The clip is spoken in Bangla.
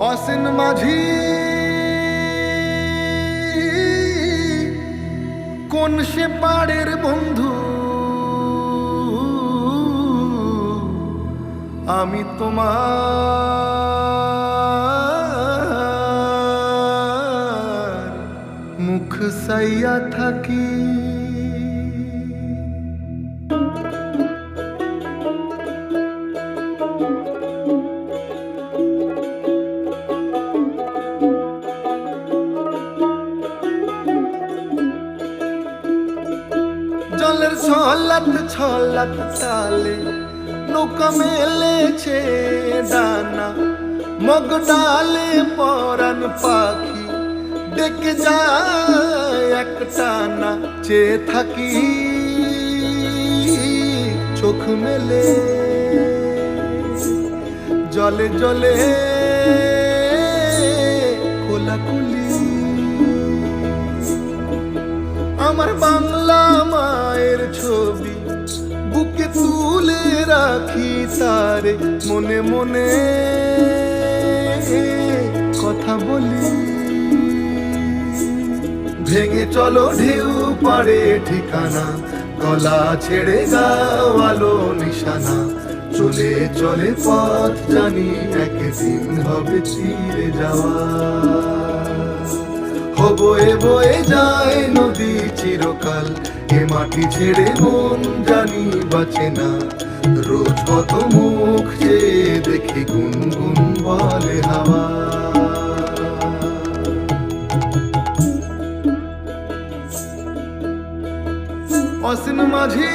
অসিন মাঝি কোন সে পাড়ের বন্ধু? আমি তোমার মুখ সাইয়া থাকি। জলের ছলাত ছলাত তালে নৌকা মেলেছে ডানা। মগ ডালে পরান পাখি ডেকে যায় এক টানা চেয়ে থাকি চোখ মেলে। জলে জলে কোলাকুলি। আমার বাংলা ছবি, বুকে তুলে রাখি তারে, মনে মনে কথা বলি। ভেঙে চলো ঢেউ পারে ঠিকানা, গলা ছেড়ে গাওয়ালো নিশানা। চলে চলে পথ জানি একদিন হবে তীরে যাওয়া। হবয়ে বয়ে যায় চিরকাল এ মাটি ছেড়ে মন জানি বাঁচে না। রোজ কত মুখ যে দেখি গুনগুন বলে হাওয়া। অসিন মাঝি